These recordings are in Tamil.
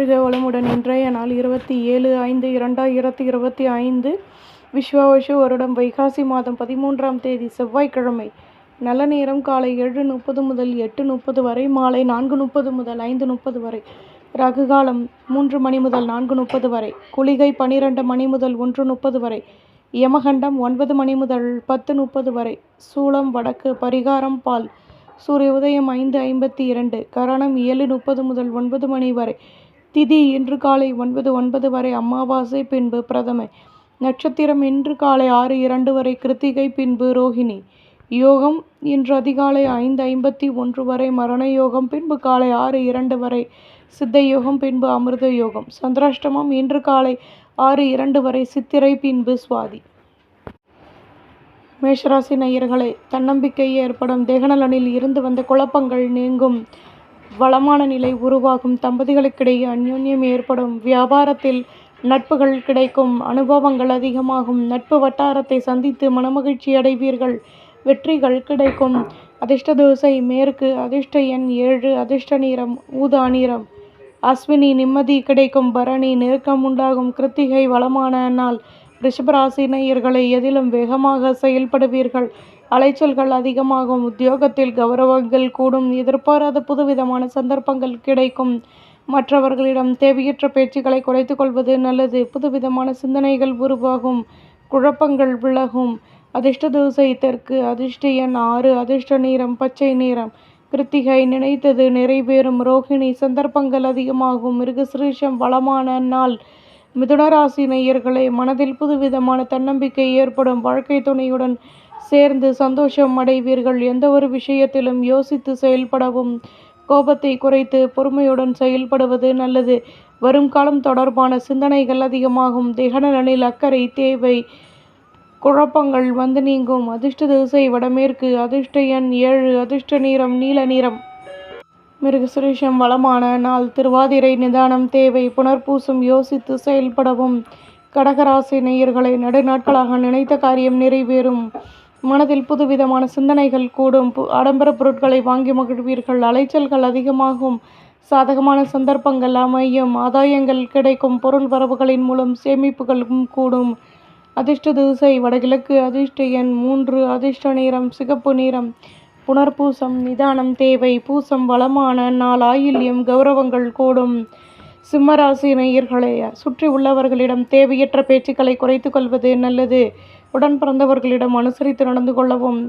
வாழ்க வளமுடன் இன்றைய நாள் இருபத்தி ஏழு ஐந்து இரண்டாயிரத்தி இருபத்தி ஐந்து விஸ்வாவசு வருடம் வைகாசி மாதம் பதிமூன்றாம் தேதி செவ்வாய்க்கிழமை. நல்ல நேரம் காலை ஏழு முப்பது முதல் எட்டு முப்பது வரை மாலை நான்கு முப்பது முதல் ஐந்து முப்பது வரை ரகு காலம் மூன்று மணி முதல் நான்கு முப்பது வரை குளிகை பனிரெண்டு மணி முதல் ஒன்று முப்பது வரை யமகண்டம் ஒன்பது மணி முதல் பத்து முப்பது வரை சூளம் வடக்கு பரிகாரம் பால் சூரிய உதயம் ஐந்து ஐம்பத்தி இரண்டு கரணம் ஏழு முப்பது முதல் ஒன்பது மணி வரை திதி இன்று காலை ஒன்பது ஒன்பது வரை அமாவாசை பின்பு பிரதமை. நட்சத்திரம் இன்று காலை ஆறு இரண்டு வரை கிருத்திகை பின்பு ரோஹிணி. யோகம் இன்று அதிகாலை ஐந்து ஐம்பத்தி ஒன்று வரை மரண யோகம் பின்பு காலை ஆறு இரண்டு வரை சித்த யோகம் பின்பு அமிர்த யோகம். சந்திராஷ்டமம் இன்று காலை ஆறு இரண்டு வரை சித்திரை பின்பு சுவாதி. மேஷராசி நேயர்களே தன்னம்பிக்கை ஏற்படும். தேகநலனில் இருந்து வந்த குழப்பங்கள் நீங்கும். வளமான நிலை உருவாகும் தம்பதிகளுக்கிடையே அந்யோன்யம் ஏற்படும். வியாபாரத்தில் நட்புகள் கிடைக்கும். அனுபவங்கள் அதிகமாகும். நட்பு வட்டாரத்தை சந்தித்து மனமகிழ்ச்சி அடைவீர்கள். வெற்றிகள் கிடைக்கும். அதிர்ஷ்ட தோசை மேற்கு அதிர்ஷ்ட எண் ஏழு அதிர்ஷ்ட நிறம் ஊதா நிறம். அஸ்வினி நிம்மதி கிடைக்கும். பரணி நெருக்கம் உண்டாகும். கிருத்திகை வளமான நாள். ரிஷபராசி நேயர்களை எதிலும் வேகமாக செயல்படுவீர்கள். அலைச்சல்கள் அதிகமாகும். உத்தியோகத்தில் கௌரவங்கள் கூடும். எதிர்பாராத புதுவிதமான சந்தர்ப்பங்கள் கிடைக்கும். மற்றவர்களிடம் தேவையற்ற பேச்சுக்களை குறைத்து கொள்வது நல்லது. புதுவிதமான சிந்தனைகள் உருவாகும். குழப்பங்கள் விலகும். அதிர்ஷ்ட தோசை தெற்கு அதிர்ஷ்ட எண் ஆறு அதிர்ஷ்ட நீரம் பச்சை நிறம். கிருத்திகை நினைத்தது நிறைவேறும். ரோஹிணி சந்தர்ப்பங்கள் அதிகமாகும். மிருகசிரீஷம் வளமான நாள். மிதுனராசி நேயர்களை மனதில் புதுவிதமான தன்னம்பிக்கை ஏற்படும் வாழ்க்கை துணையுடன் சேர்ந்து சந்தோஷம் அடைவீர்கள். எந்த ஒரு விஷயத்திலும் யோசித்து செயல்படவும் கோபத்தை குறைத்து பொறுமையுடன் செயல்படுவது நல்லது. வரும் காலம் தொடர்பான சிந்தனைகள் அதிகமாகும். திகனநலில் அக்கறை தேவை குழப்பங்கள் வந்து நீங்கும். அதிர்ஷ்ட திசை வடமேற்கு அதிர்ஷ்ட எண் ஏழு அதிர்ஷ்ட நீரம் நீல நிறம். மிருகசுரேஷம் வளமான நாள் திருவாதிரை நிதானம் தேவை. புனர்பூசும் யோசித்து செயல்படவும். கடகராசி நேயர்களை நடுநாட்களாக நினைத்த காரியம் நிறைவேறும். மனதில் புதுவிதமான சிந்தனைகள் கூடும். ஆடம்பர பொருட்களை வாங்கி மகிழ்வீர்கள். அலைச்சல்கள் அதிகமாகும். சாதகமான சந்தர்ப்பங்கள் அமையும். ஆதாயங்கள் கிடைக்கும். பொருள் வரவுகளின் மூலம் சேமிப்புகளும் கூடும். அதிர்ஷ்ட திசை வடகிழக்கு அதிர்ஷ்ட எண் மூன்று. அதிர்ஷ்ட நிறம் சிகப்பு நிறம் புனர்பூசம் நிதானம் தேவை பூசம் வளமான நாள் ஆயில்யம் கௌரவங்கள் கூடும். சிம்மராசி நேயர்களே சுற்றி உள்ளவர்களிடம் தேவையற்ற பேச்சுக்களை குறைத்து கொள்வது நல்லது. உடன் பிறந்தவர்களிடம் அனுசரித்து நடந்து கொள்ளவும்.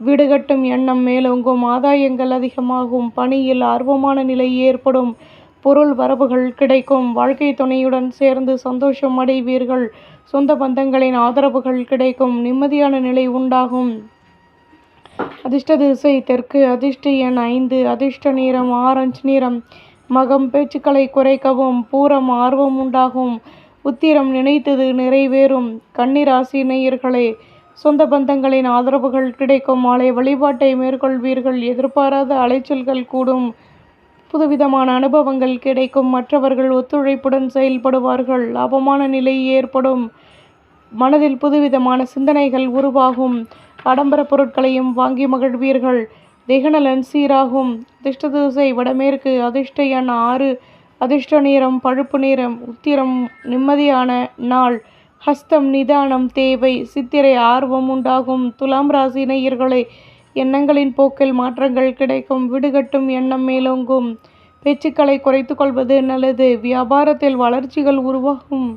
வீடு கட்டும் எண்ணம் மேலோங்கும் ஆதாயங்கள் அதிகமாகும் பணியில் ஆர்வமான நிலை ஏற்படும் பொருள் வரவுகள் கிடைக்கும் வாழ்க்கை துணையுடன் சேர்ந்து சந்தோஷம் அடைவீர்கள் சொந்த பந்தங்களின் ஆதரவுகள் கிடைக்கும் நிம்மதியான நிலை உண்டாகும். அதிர்ஷ்ட திசை தெற்கு அதிர்ஷ்ட எண் ஐந்து அதிர்ஷ்ட நிறம் ஆரஞ்சு நிறம். மகம் பேச்சுக்களை குறைக்கவும் பூரம் ஆர்வம் உண்டாகும். உத்திரம் நினைத்தது நிறைவேறும். கன்னிராசி நேயர்களே சொந்த பந்தங்களின் ஆதரவுகள் கிடைக்கும். மாலை வழிபாட்டை மேற்கொள்வீர்கள். எதிர்பாராத அலைச்சல்கள் கூடும். புதுவிதமான அனுபவங்கள் கிடைக்கும். மற்றவர்கள் ஒத்துழைப்புடன் செயல்படுவார்கள். லாபமான நிலை ஏற்படும். மனதில் புதுவிதமான சிந்தனைகள் உருவாகும். ஆடம்பர பொருட்களையும் வாங்கி மகிழ்வீர்கள். திகநலன் சீராகும். அதிர்ஷ்ட திசை வடமேற்கு அதிர்ஷ்ட எண் ஆறு. அதிர்ஷ்ட நேரம் பழுப்பு நிறம் உத்திரம் நிம்மதியான நாள். ஹஸ்தம் நிதானம் தேவை. சித்திரை ஆர்வம் உண்டாகும். துலாம் ராசி நேயர்களே எண்ணங்களின் போக்கில் மாற்றங்கள் கிடைக்கும். விடுகட்டும் எண்ணம் மேலோங்கும். பேச்சுக்களை குறைத்து கொள்வது நல்லது. வியாபாரத்தில் வளர்ச்சிகள் உருவாகும்.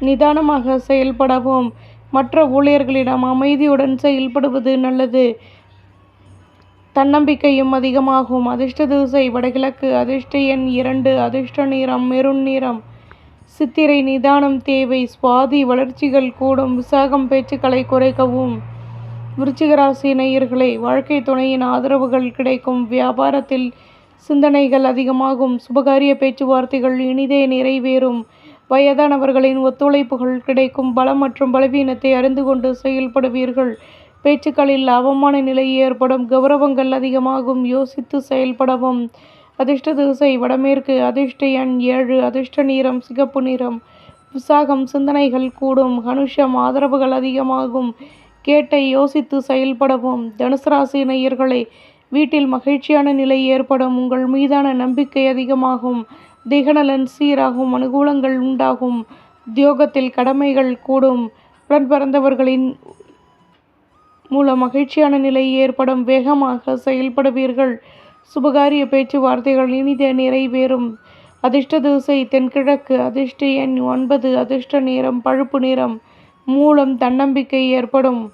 நிதானமாக செயல்படவும். மற்ற ஊழியர்களிடம் அமைதியுடன் செயல்படுவது நல்லது. தன்னம்பிக்கையும் அதிகமாகும். அதிர்ஷ்ட திசை வடகிழக்கு. அதிர்ஷ்ட எண் இரண்டு. அதிர்ஷ்ட நிறம் மெருண் நிறம். சித்திரை நிதானம் தேவை. சுவாதி வளர்ச்சிகள் கூடும். விசாகம் பேச்சுக்களை குறைக்கவும். விருச்சிகராசி நேயர்களை வாழ்க்கை துணையின் ஆதரவுகள் கிடைக்கும். வியாபாரத்தில் சிந்தனைகள் அதிகமாகும். சுபகாரிய பேச்சுவார்த்தைகள் இனிதே நிறைவேறும். வயதானவர்களின் ஒத்துழைப்புகள் கிடைக்கும் பலம் மற்றும் பலவீனத்தை அறிந்து கொண்டு செயல்படுவீர்கள். பேச்சுக்களில் அவமான நிலை ஏற்படும் கௌரவங்கள் அதிகமாகும் யோசித்து செயல்படவும். அதிர்ஷ்ட திசை வடமேற்கு அதிர்ஷ்ட எண் ஏழு அதிர்ஷ்ட நிறம் சிகப்பு நிறம். உற்சாகம் சிந்தனைகள் கூடும் கனுஷம் ஆதரவுகள் அதிகமாகும். கேட்டை யோசித்து செயல்படவும். தனுசு ராசி நேயர்களை வீட்டில் மகிழ்ச்சியான நிலை ஏற்படும் உங்கள் மீதான நம்பிக்கை அதிகமாகும். திகநலன் சீராகும் அனுகூலங்கள் உண்டாகும். உத்தியோகத்தில் கடமைகள் கூடும். உடன் பிறந்தவர்களின் மூலம் மகிழ்ச்சியான நிலை ஏற்படும். வேகமாக செயல்படுவீர்கள். சுபகாரிய பேச்சுவார்த்தைகள் இனித நிறைவேறும். அதிர்ஷ்ட திசை தென்கிழக்கு. அதிர்ஷ்ட எண் ஒன்பது. அதிர்ஷ்ட நேரம் பழுப்பு நிறம். மூலம் தன்னம்பிக்கை ஏற்படும்.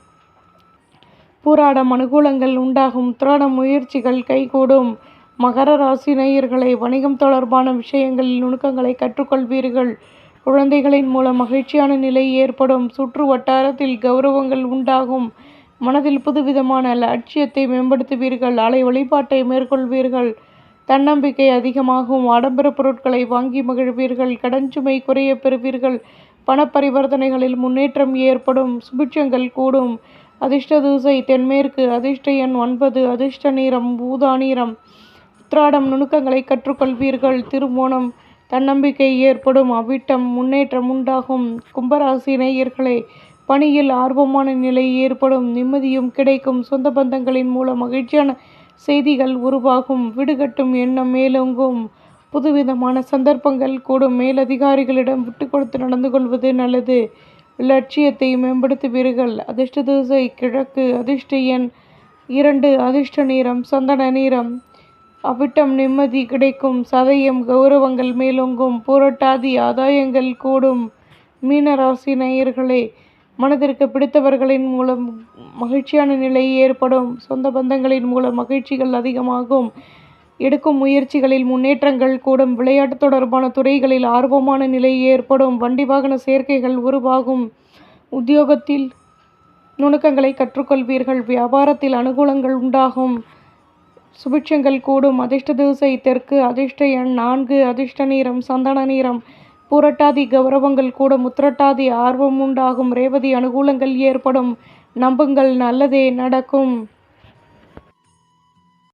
பூராடம் அனுகூலங்கள் உண்டாகும். துராடம் முயற்சிகள் கைகூடும். மகர ராசி நேயர்களை வணிகம் தொடர்பான விஷயங்களில் நுணுக்கங்களை கற்றுக்கொள்வீர்கள். குழந்தைகளின் மூலம் மகிழ்ச்சியான நிலை ஏற்படும். சுற்று வட்டாரத்தில் கௌரவங்கள் உண்டாகும். மனதில் புதுவிதமான லட்சியத்தை மேம்படுத்துவீர்கள். அலை வழிபாட்டை மேற்கொள்வீர்கள். தன்னம்பிக்கை அதிகமாகும். ஆடம்பர பொருட்களை வாங்கி மகிழ்வீர்கள். கடன் சுமை குறைய பெறுவீர்கள். பண பரிவர்த்தனைகளில் முன்னேற்றம் ஏற்படும். சுபிட்சங்கள் கூடும். அதிர்ஷ்ட தூசை தென்மேற்கு அதிர்ஷ்ட எண் ஒன்பது அதிர்ஷ்ட நிறம் ஊதா நிறம். உத்ராடம் நுணுக்கங்களை கற்றுக்கொள்வீர்கள். திருமோணம் தன்னம்பிக்கை ஏற்படும். அவிட்டம் முன்னேற்றம் உண்டாகும். கும்பராசி நேயர்களே பணியில் ஆர்வமான நிலை ஏற்படும். நிம்மதியும் கிடைக்கும். சொந்த பந்தங்களின் மூலம் மகிழ்ச்சியான செய்திகள் உருவாகும். விடுகட்டும் எண்ணம் மேலோங்கும். புதுவிதமான சந்தர்ப்பங்கள் கூடும். மேலதிகாரிகளிடம் விட்டு கொடுத்து நடந்து கொள்வது நல்லது. லட்சியத்தை மேம்படுத்துவீர்கள். அதிர்ஷ்ட திசை கிழக்கு அதிர்ஷ்ட எண் இரண்டு. அதிர்ஷ்ட நிறம் சந்தன நிறம். அவிட்டம் நிம்மதி கிடைக்கும். சதயம் கௌரவங்கள் மேலோங்கும். புரட்டாதி ஆதாயங்கள் கூடும். மீனராசி நேயர்களே மனதிற்கு பிடித்தவர்களின் மூலம் மகிழ்ச்சியான நிலை ஏற்படும். சொந்த பந்தங்களின் மூலம் மகிழ்ச்சிகள் அதிகமாகும். எடுக்கும் முயற்சிகளில் முன்னேற்றங்கள் கூடும். விளையாட்டு தொடர்பான துறைகளில் ஆர்வமான நிலை ஏற்படும். வண்டி வாகன சேர்க்கைகள் உருவாகும். உத்தியோகத்தில் நுணுக்கங்களை கற்றுக்கொள்வீர்கள். வியாபாரத்தில் அனுகூலங்கள் உண்டாகும். சுபிட்சங்கள் கூடும். அதிர்ஷ்ட திசை தெற்கு அதிர்ஷ்ட எண் நான்கு அதிர்ஷ்ட நீரம் சந்தன நிறம் பூரட்டாதி கௌரவங்கள் கூட முத்திரட்டாதி ஆர்வம் உண்டாகும். ரேவதி அனுகூலங்கள் ஏற்படும். நம்புங்கள் நல்லதே நடக்கும்.